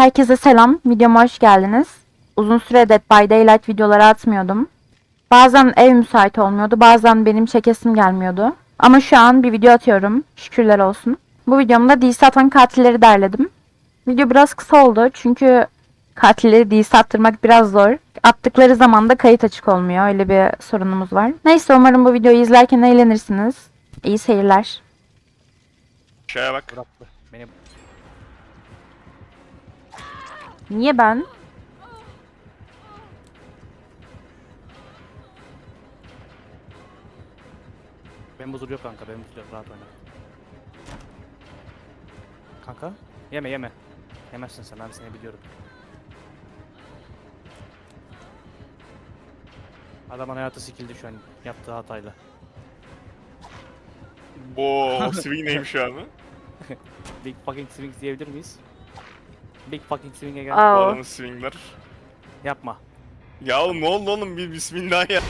Herkese selam, videoma hoş geldiniz. Uzun süre Dead by Daylight videoları atmıyordum. Bazen ev müsait olmuyordu, bazen benim çekesim gelmiyordu. Ama şu an bir video atıyorum, şükürler olsun. Bu videomda DC atan katilleri derledim. Video biraz kısa oldu çünkü katilleri DC attırmak biraz zor. Attıkları zaman da kayıt açık olmuyor, öyle bir sorunumuz var. Neyse umarım bu videoyu izlerken eğlenirsiniz. İyi seyirler. Aşağıya bak. Beni Niye ben? ben buzul yok kanka. Ben buzul yok. Rahat oyna. Kanka yeme yeme. Yemezsin sen ben seni biliyorum. Adamın hayatı sikildi şu an yaptığı hatayla. Bu swing neymiş şu an? Big fucking swing diyebilir miyiz? Big fucking swing'e gel. Aa. adamın swingler. Yapma. Ya oğlum ne oldu oğlum bir bismillah ya.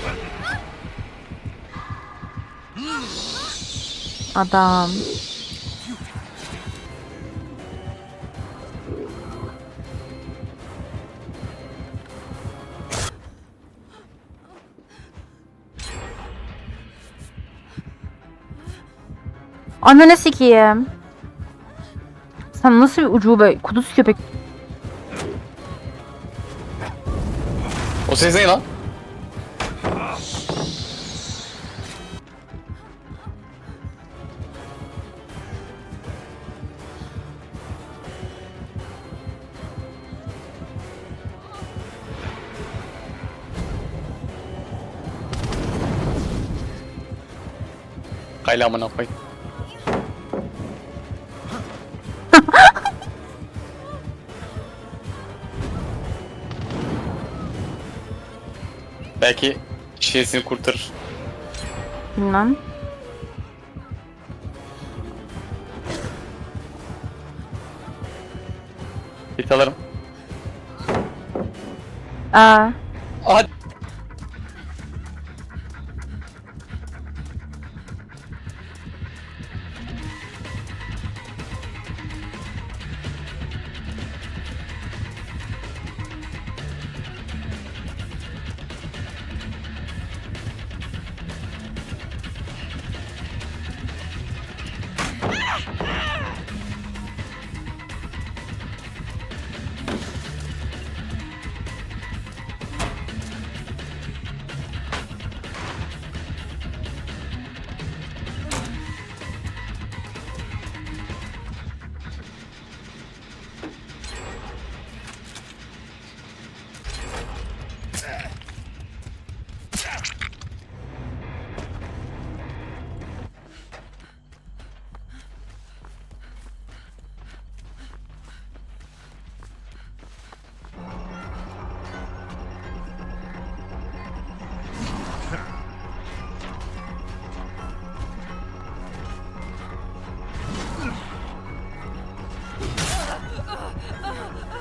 Adam. Ananı sikeyim. Sen nasıl bir ucube kuduz köpek? O ses ne lan? Kayla amına koy. Belki şişesini kurtarır. Bilmem. Git alırım. Aa, Hadi. Ha ha ha!